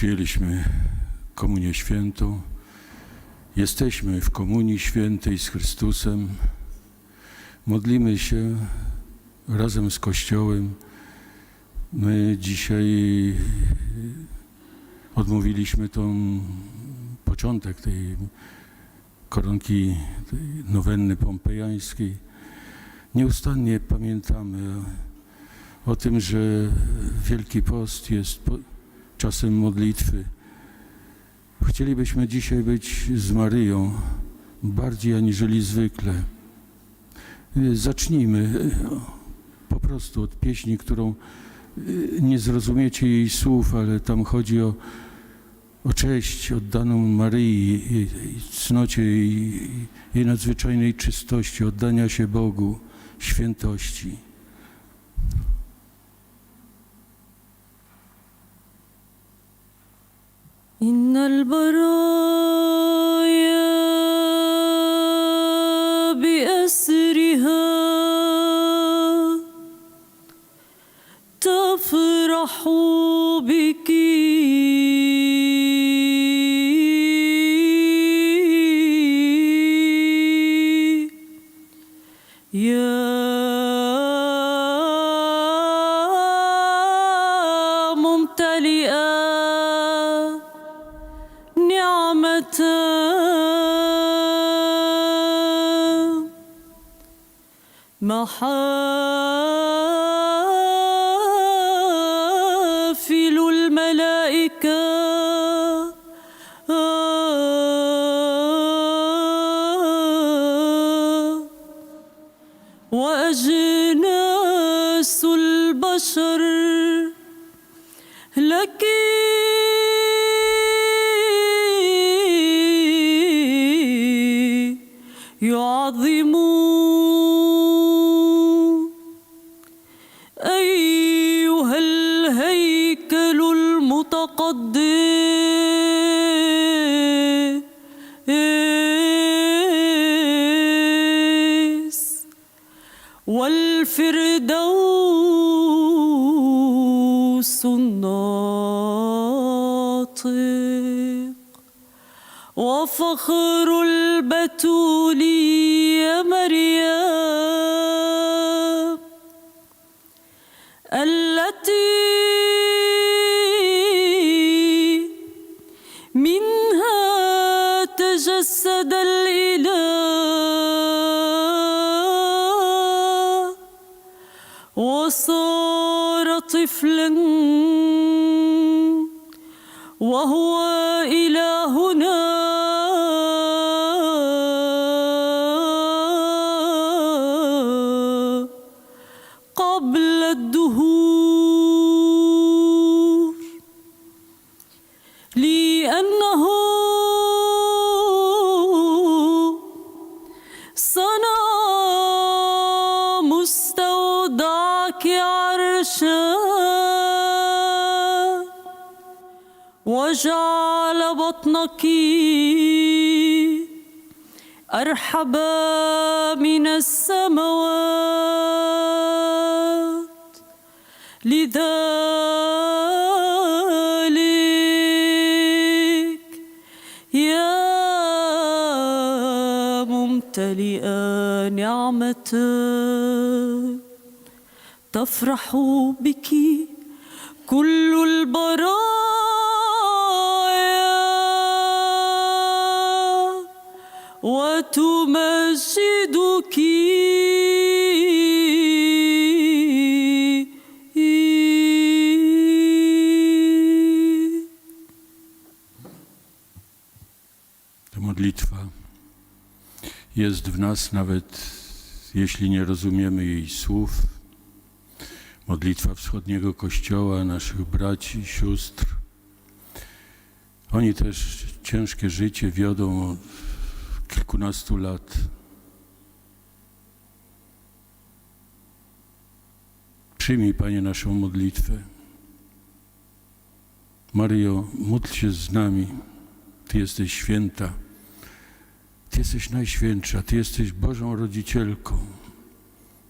Przyjęliśmy Komunię Świętą. Jesteśmy w Komunii Świętej z Chrystusem. Modlimy się razem z Kościołem. My dzisiaj odmówiliśmy tą początek tej koronki tej nowenny pompejańskiej. Nieustannie pamiętamy o, tym, że Wielki Post jest czasem modlitwy. Chcielibyśmy dzisiaj być z Maryją bardziej aniżeli zwykle. Zacznijmy y, po prostu od pieśni, którą y, nie zrozumiecie jej słów, ale tam chodzi o, o cześć oddaną Maryi, jej, jej cnocie, jej, jej nadzwyczajnej czystości, oddania się Bogu, świętości. إن البرايا بأسرها تفرح بك والفردوس الناطق. وفخر البتول يا مريم. الدهور لأنه صنع مستودعك عرشا وجعل بطنك أرحب من السماوات. ممتلئا نعمة تفرح بك كل البرايا وتمجدك jest w nas, nawet jeśli nie rozumiemy jej słów. Modlitwa wschodniego kościoła, naszych braci, sióstr. Oni też ciężkie życie wiodą od kilkunastu lat. Przyjmij, Panie, naszą modlitwę. Maryjo, módl się z nami. Ty jesteś święta. Ty jesteś najświętsza. Ty jesteś Bożą Rodzicielką.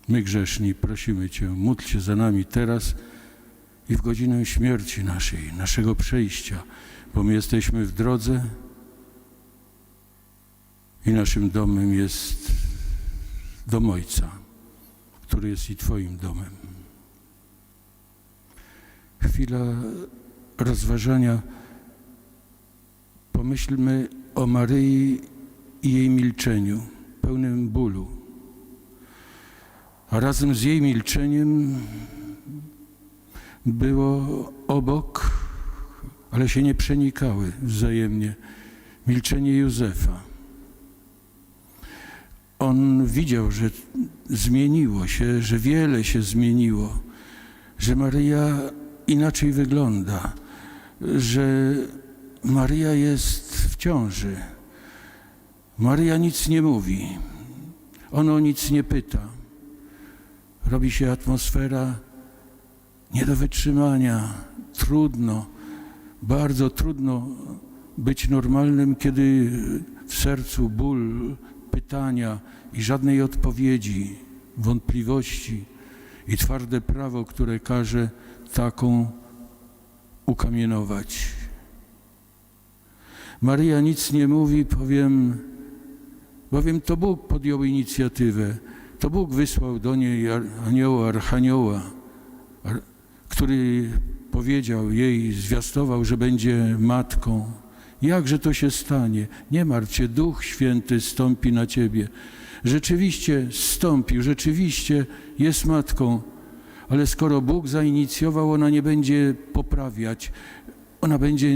My grzeszni prosimy Cię, módl się za nami teraz i w godzinę śmierci naszej, naszego przejścia, bo my jesteśmy w drodze i naszym domem jest dom Ojca, który jest i Twoim domem. Chwila rozważania. Pomyślmy o Maryi i jej milczeniu, pełnym bólu. A razem z jej milczeniem było obok, ale się nie przenikały wzajemnie, milczenie Józefa. On widział, że zmieniło się, że wiele się zmieniło, że Maryja inaczej wygląda, że Maryja jest w ciąży. Maryja nic nie mówi, ona o nic nie pyta. Robi się atmosfera nie do wytrzymania, trudno, bardzo trudno być normalnym, kiedy w sercu ból, pytania i żadnej odpowiedzi, wątpliwości i twarde prawo, które każe taką ukamienować. Maryja nic nie mówi, powiem, bowiem to Bóg podjął inicjatywę. To Bóg wysłał do niej anioła, archanioła, ar- który powiedział jej, zwiastował, że będzie matką. Jakże to się stanie? Nie martw się, Duch Święty stąpi na ciebie. Rzeczywiście stąpił, rzeczywiście jest matką, ale skoro Bóg zainicjował, ona nie będzie poprawiać, ona będzie,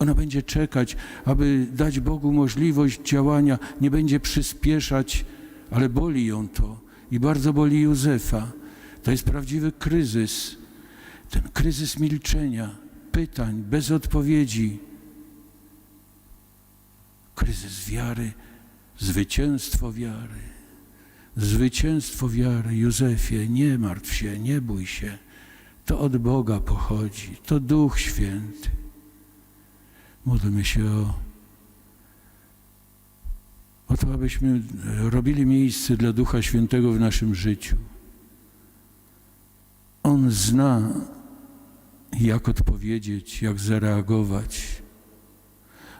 ona będzie czekać, aby dać Bogu możliwość działania, nie będzie przyspieszać, ale boli ją to i bardzo boli Józefa. To jest prawdziwy kryzys, ten kryzys milczenia, pytań, bez odpowiedzi. Kryzys wiary, zwycięstwo wiary. Zwycięstwo wiary, Józefie, nie martw się, nie bój się. To od Boga pochodzi, to Duch Święty. Módlmy się o, o to, abyśmy robili miejsce dla Ducha Świętego w naszym życiu. On zna, jak odpowiedzieć, jak zareagować.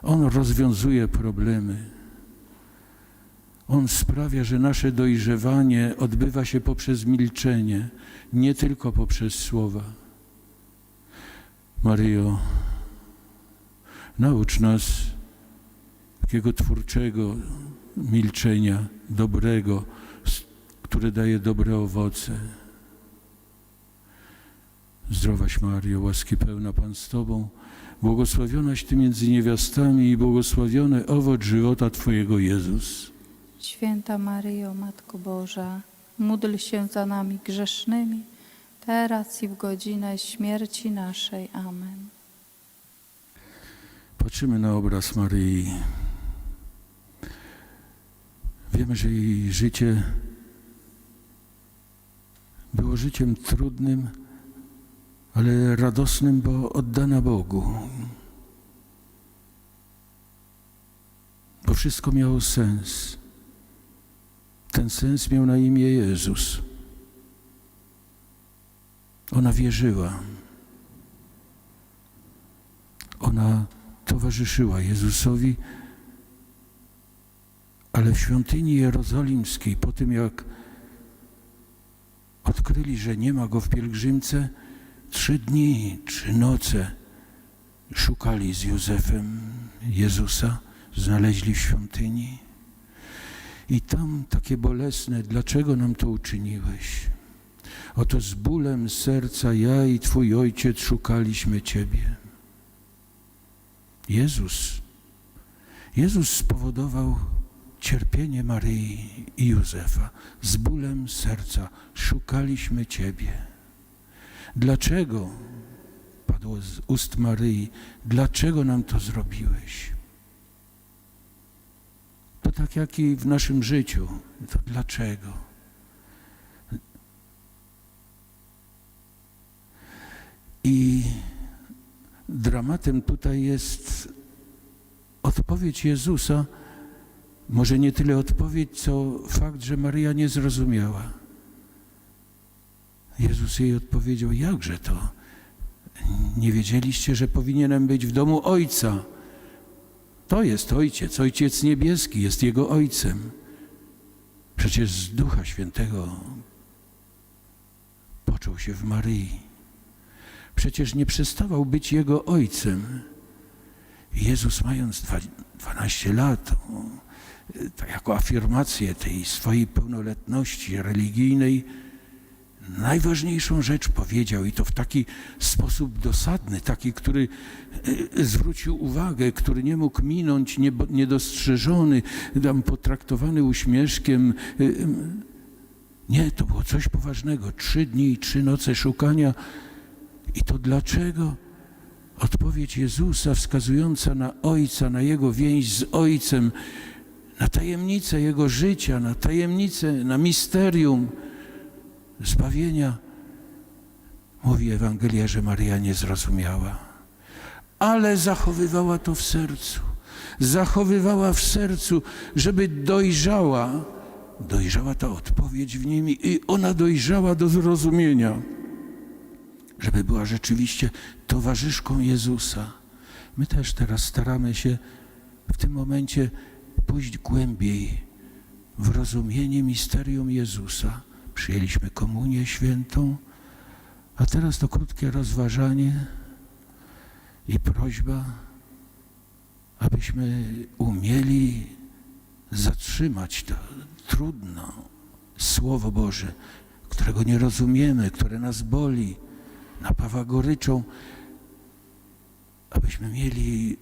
On rozwiązuje problemy. On sprawia, że nasze dojrzewanie odbywa się poprzez milczenie, nie tylko poprzez słowa. Maryjo, naucz nas takiego twórczego milczenia, dobrego, które daje dobre owoce. Zdrowaś Mario, łaski pełna Pan z Tobą, błogosławionaś Ty między niewiastami i błogosławiony owoc żywota Twojego Jezus. Święta Maryjo, Matko Boża, módl się za nami grzesznymi, teraz i w godzinę śmierci naszej. Amen. Patrzymy na obraz Maryi. Wiemy, że jej życie było życiem trudnym, ale radosnym, bo oddana Bogu. Bo wszystko miało sens. Ten sens miał na imię Jezus. Ona wierzyła. Ona towarzyszyła Jezusowi, ale w świątyni jerozolimskiej, po tym jak odkryli, że nie ma go w pielgrzymce, trzy dni, trzy noce szukali z Józefem Jezusa, znaleźli w świątyni. I tam takie bolesne, dlaczego nam to uczyniłeś? Oto z bólem serca ja i Twój ojciec szukaliśmy Ciebie. Jezus, Jezus spowodował cierpienie Maryi i Józefa. Z bólem serca szukaliśmy Ciebie. Dlaczego, padło z ust Maryi, dlaczego nam to zrobiłeś? To tak jak i w naszym życiu. To dlaczego? I dramatem tutaj jest odpowiedź Jezusa, może nie tyle odpowiedź, co fakt, że Maryja nie zrozumiała. Jezus jej odpowiedział, jakże to? Nie wiedzieliście, że powinienem być w domu Ojca. To jest Ojciec, Ojciec Niebieski jest Jego Ojcem. Przecież z Ducha Świętego począł się w Maryi. Przecież nie przestawał być Jego Ojcem. Jezus mając dwa- 12 lat, tak jako afirmację tej swojej pełnoletności religijnej, najważniejszą rzecz powiedział i to w taki sposób dosadny, taki, który e, zwrócił uwagę, który nie mógł minąć niedostrzeżony, tam potraktowany uśmieszkiem. e, Nie, to było coś poważnego. Trzy dni i trzy noce szukania. I to dlaczego? Odpowiedź Jezusa wskazująca na Ojca, na Jego więź z Ojcem, na tajemnicę Jego życia, na tajemnicę, na misterium zbawienia. Mówi Ewangelia, że Maria nie zrozumiała, ale zachowywała to w sercu. Zachowywała w sercu, żeby dojrzała. Dojrzała ta odpowiedź w nim i ona dojrzała do zrozumienia żeby była rzeczywiście towarzyszką Jezusa. My też teraz staramy się w tym momencie pójść głębiej w rozumienie misterium Jezusa. Przyjęliśmy komunię świętą, a teraz to krótkie rozważanie i prośba, abyśmy umieli zatrzymać to trudno Słowo Boże, którego nie rozumiemy, które nas boli napawa goryczą, abyśmy mieli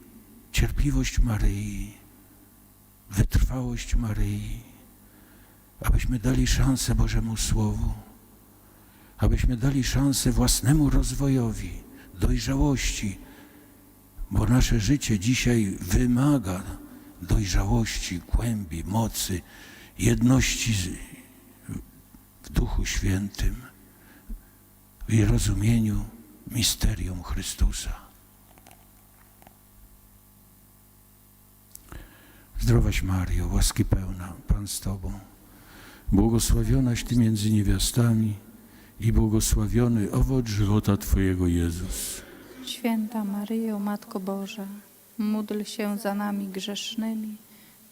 cierpliwość Maryi, wytrwałość Maryi, abyśmy dali szansę Bożemu Słowu, abyśmy dali szansę własnemu rozwojowi, dojrzałości, bo nasze życie dzisiaj wymaga dojrzałości, głębi, mocy, jedności w Duchu Świętym i rozumieniu misterium Chrystusa. Zdrowaś Mario, łaski pełna, Pan z Tobą. Błogosławionaś Ty między niewiastami i błogosławiony owoc żywota Twojego Jezus. Święta Maryjo, Matko Boża, módl się za nami grzesznymi,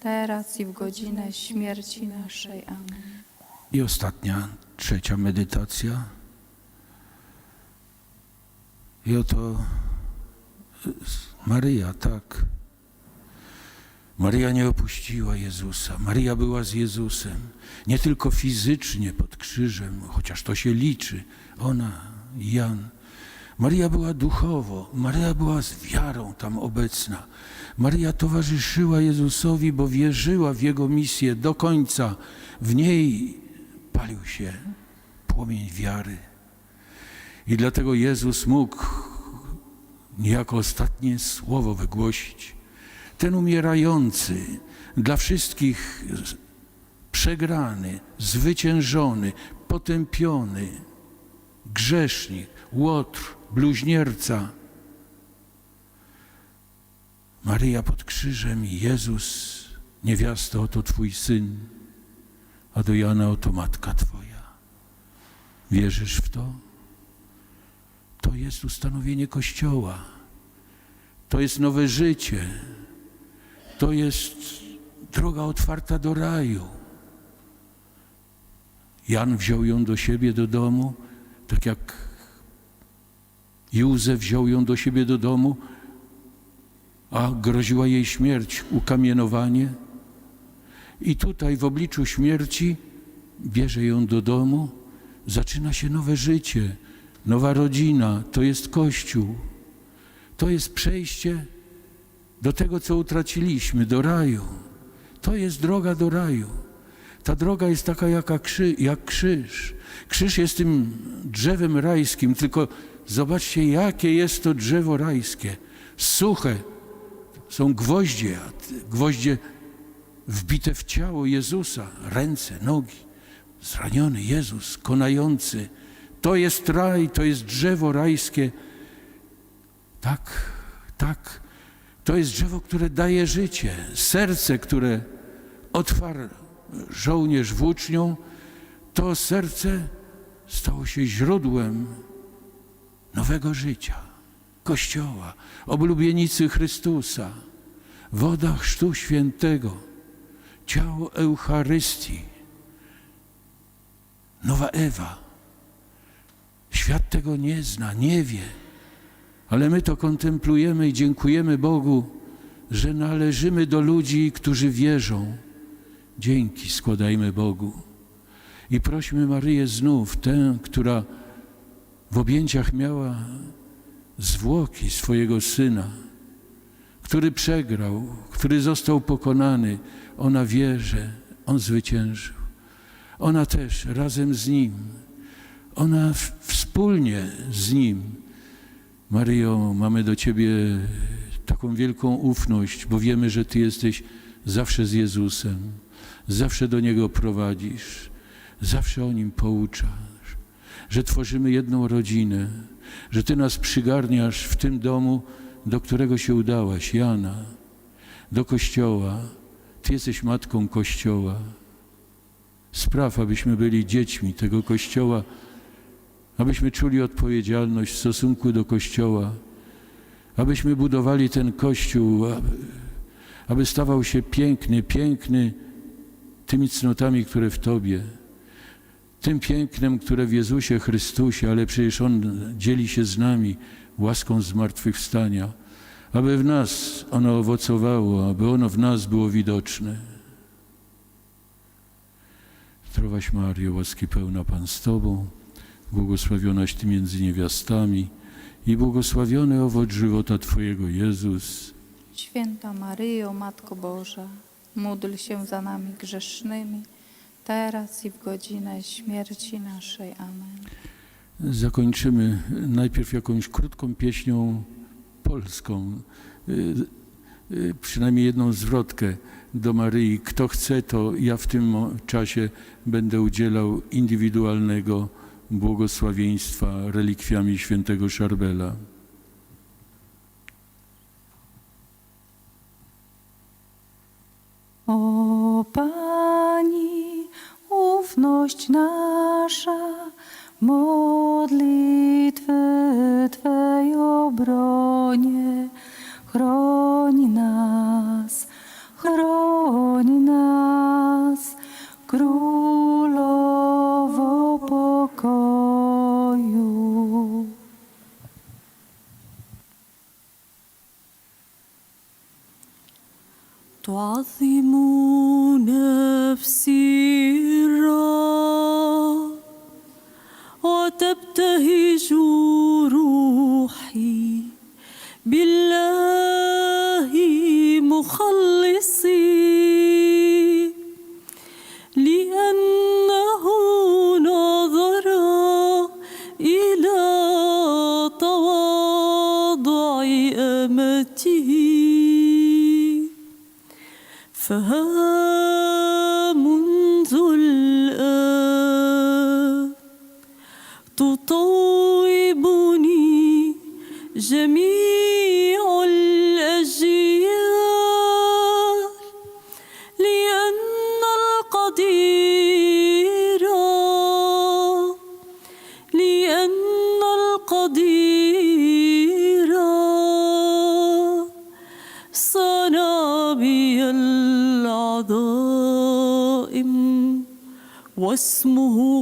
teraz i w godzinę śmierci naszej. Amen. I ostatnia, trzecia medytacja. I oto Maryja, tak. Maryja nie opuściła Jezusa. Maryja była z Jezusem. Nie tylko fizycznie pod krzyżem, chociaż to się liczy. Ona, Jan. Maryja była duchowo. Maryja była z wiarą tam obecna. Maryja towarzyszyła Jezusowi, bo wierzyła w Jego misję do końca. W niej palił się płomień wiary. I dlatego Jezus mógł niejako ostatnie słowo wygłosić. Ten umierający, dla wszystkich przegrany, zwyciężony, potępiony, grzesznik, łotr, bluźnierca. Maryja pod krzyżem i Jezus, niewiasto, oto Twój syn, a do Jana oto matka Twoja. Wierzysz w to? To jest ustanowienie Kościoła. To jest nowe życie. To jest droga otwarta do raju. Jan wziął ją do siebie do domu, tak jak Józef wziął ją do siebie do domu, a groziła jej śmierć, ukamienowanie. I tutaj w obliczu śmierci bierze ją do domu, zaczyna się nowe życie, nowa rodzina, to jest Kościół. To jest przejście do tego, co utraciliśmy, do raju. To jest droga do raju. Ta droga jest taka jaka krzy, jak krzyż. Krzyż jest tym drzewem rajskim, tylko zobaczcie, jakie jest to drzewo rajskie. Suche. Są gwoździe, gwoździe wbite w ciało Jezusa, ręce, nogi. Zraniony Jezus, konający. To jest raj, to jest drzewo rajskie. Tak, tak. To jest drzewo, które daje życie. Serce, które otwarł żołnierz włócznią, to serce stało się źródłem nowego życia, Kościoła, oblubienicy Chrystusa, woda Chrztu Świętego, ciało Eucharystii, nowa Ewa. Świat tego nie zna, nie wie, ale my to kontemplujemy i dziękujemy Bogu, że należymy do ludzi, którzy wierzą. Dzięki składajmy Bogu. I prośmy Maryję znów, tę, która w objęciach miała zwłoki swojego syna, który przegrał, który został pokonany. Ona wie, że on zwyciężył. Ona też razem z nim, ona wspólnie z nim. Maryjo, mamy do Ciebie taką wielką ufność, bo wiemy, że Ty jesteś zawsze z Jezusem, zawsze do Niego prowadzisz, zawsze o Nim pouczasz, że tworzymy jedną rodzinę, że Ty nas przygarniasz w tym domu, do którego się udałaś, Jana, do Kościoła. Ty jesteś matką Kościoła. Spraw, abyśmy byli dziećmi tego Kościoła, abyśmy czuli odpowiedzialność w stosunku do Kościoła, abyśmy budowali ten Kościół, aby, aby stawał się piękny, piękny tymi cnotami, które w Tobie, tym pięknem, które w Jezusie Chrystusie, ale przecież On dzieli się z nami łaską zmartwychwstania, aby w nas ono owocowało, aby ono w nas było widoczne. Zdrowaś Mario, łaski pełna Pan z Tobą, błogosławionaś Ty między niewiastami i błogosławiony owoc żywota Twojego Jezus. Święta Maryjo, Matko Boża, módl się za nami grzesznymi, teraz i w godzinę śmierci naszej. Amen. Zakończymy najpierw jakąś krótką pieśnią polską, y, y, przynajmniej jedną zwrotkę do Maryi. Kto chce, to ja w tym czasie będę udzielał indywidualnego błogosławieństwa relikwiami świętego Szarbela. O Pani, ufność nasza, modlitwy Twej obronie, chroni nas, chroni nas, Królowo for her.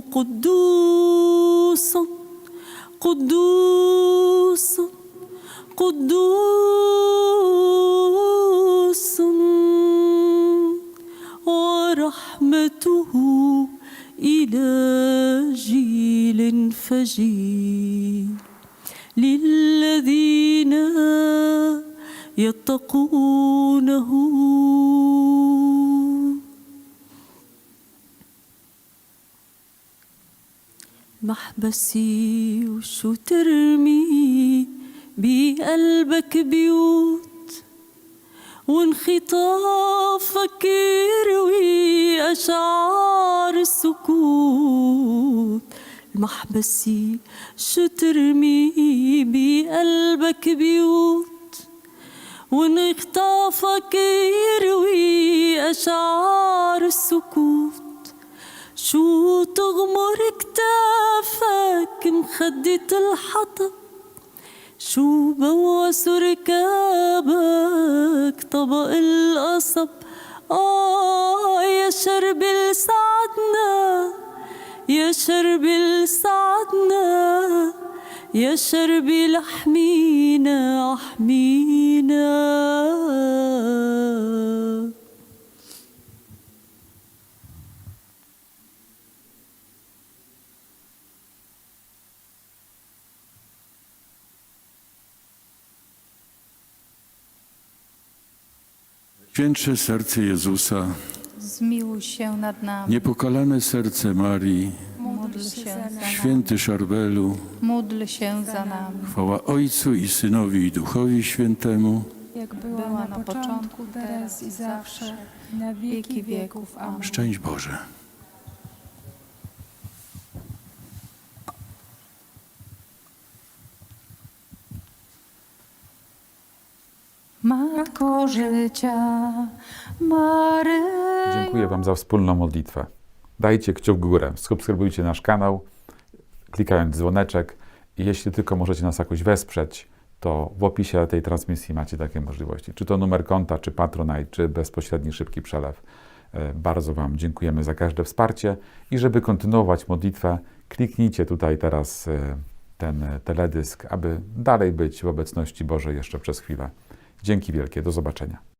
قدوس قدوس قدوس. ورحمته إلى جيل فجيل للذين يتقونه. محبسي وشو ترمي بقلبك بيوت وانخطافك يروي أشعار السكوت المحبسي شو ترمي بقلبك بيوت وانخطافك يروي أشعار السكوت شو تغمر كتافك؟ مخدة الحطب شو بوس ركابك طبق القصب. آه يا شرب لسعدنا. يا شرب لسعدنا. يا شرب لحمينا احمينا Świętsze serce Jezusa, Zmiłuj się nad nami. niepokalane serce Marii, Módl się za nami. święty Szarbelu, Módl się za nami. chwała Ojcu i Synowi i Duchowi Świętemu, jak była, na, początku, teraz i zawsze, na wieki, wieków. Amen. szczęść Boże. Matko życia, Maryjo. Dziękuję Wam za wspólną modlitwę. Dajcie kciuk w górę, subskrybujcie nasz kanał, klikając dzwoneczek jeśli tylko możecie nas jakoś wesprzeć, to w opisie tej transmisji macie takie możliwości. Czy to numer konta, czy Patronite, czy bezpośredni szybki przelew. E, Bardzo Wam dziękujemy za każde wsparcie i żeby kontynuować modlitwę, kliknijcie tutaj teraz e, ten teledysk, aby dalej być w obecności Bożej jeszcze przez chwilę. Dzięki wielkie, do zobaczenia.